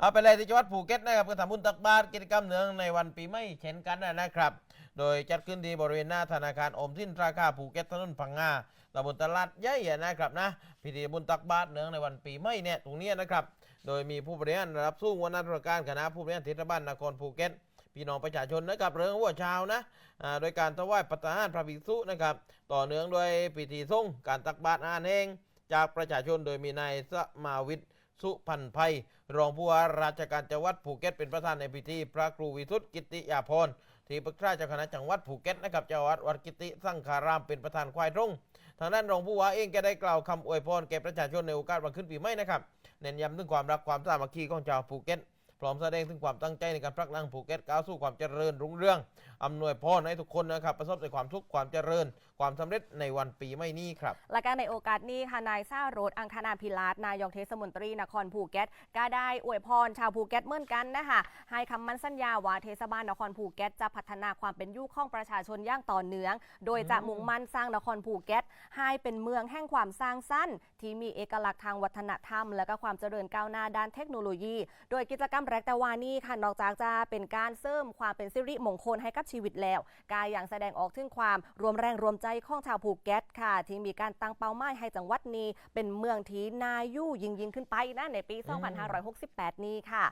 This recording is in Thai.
เอาไปเลยที่จังหวัดภูเก็ตนะครับก็ทำบุญตักบาตรกิจกรรมเนืองในวันปีใหม่เช่นกันนะครับ โดยจัดขึ้นที่บริเวณหน้าธนาคารอมสินราคาภูเก็ตถนนพังงาตำบลตลาดใหญ่นะครับนะพิธีบุญตักบาตรเนืองในวันปีใหม่เนี่ยตรงนี้นะครับ โดยมีผู้บริหารระดับสูงวันนัตุการคณะผู้บริหารเทศบาลนครภูเก็ตพี่น้องประชาชนนะครับเรื่องหัวเช้านะโดยการถวายปัตตาหารพระภิกษุนะครับ ต่อเนื่องโดยพิธีส่งการตักบาตรอาหารแห้งจากประชาชนโดยมีนายสมาวิทย์ สุพันภัย รองผู้ว่าราชการจังหวัดภูเก็ตเป็นประธานในพิธี พระครูวิสุทธิกิติยาภรที่ปรึกษาเจ้าคณะจังหวัดภูเก็ตนะครับเจ้าอาวาดวัดกิติสังฆารามเป็นประธานควายตรงทางด้านรองผู้ว่าเองก็ได้กล่าวคำอวยพรแก่ประชาชนในโอกาสวันขึ้นปีใหม่นะครับเน้นย้ำถึงความรักความสามัคคีของชาวภูเก็ตพร้อมแสดงถึงความตั้งใจในการผลักดันภูเก็ตก้าวสู่ความเจริญรุ่งเรือง อำนวยพรให้ทุกคนนะครับประสบแต่ความสุกข์ความเจริญ ความสำเร็จในวันปีใหม่นี้ครับ และการในโอกาสนี้ค่ะนายซาโรดอังคณาพิลาศนายกเทศมนตรีนครภูเก็ตก็ได้อวยพรชาวภูเก็ตเหมือนกันนะคะให้คำมั่นสัญญาว่าเทศบาลนครภูเก็ตจะพัฒนาความเป็นอยู่ของประชาชนอย่างต่อเนื่อง โดยจะมุ่งมั่นสร้างนครภูเก็ตให้เป็นเมืองแห่งความสร้างสรรค์ที่มีเอกลักษณ์ทางวัฒนธรรม และก็ความเจริญก้าวหน้าด้านเทคโนโลยี โดยกิจกรรมแรกแต่วานี้ค่ะนอกจากจะเป็นการเสริมความเป็นสิริมงคลให้กับชีวิตแล้วกายอย่างแสดงออกถึงความรวมแรงรวมใจของชาวภูเก็ตค่ะ ที่มีการตั้งเป้าหมายให้จังหวัดนี้ เป็นเมืองที่นายู่ยิ่งยิ่งขึ้นไปนะในปี 2568 นี้ค่ะ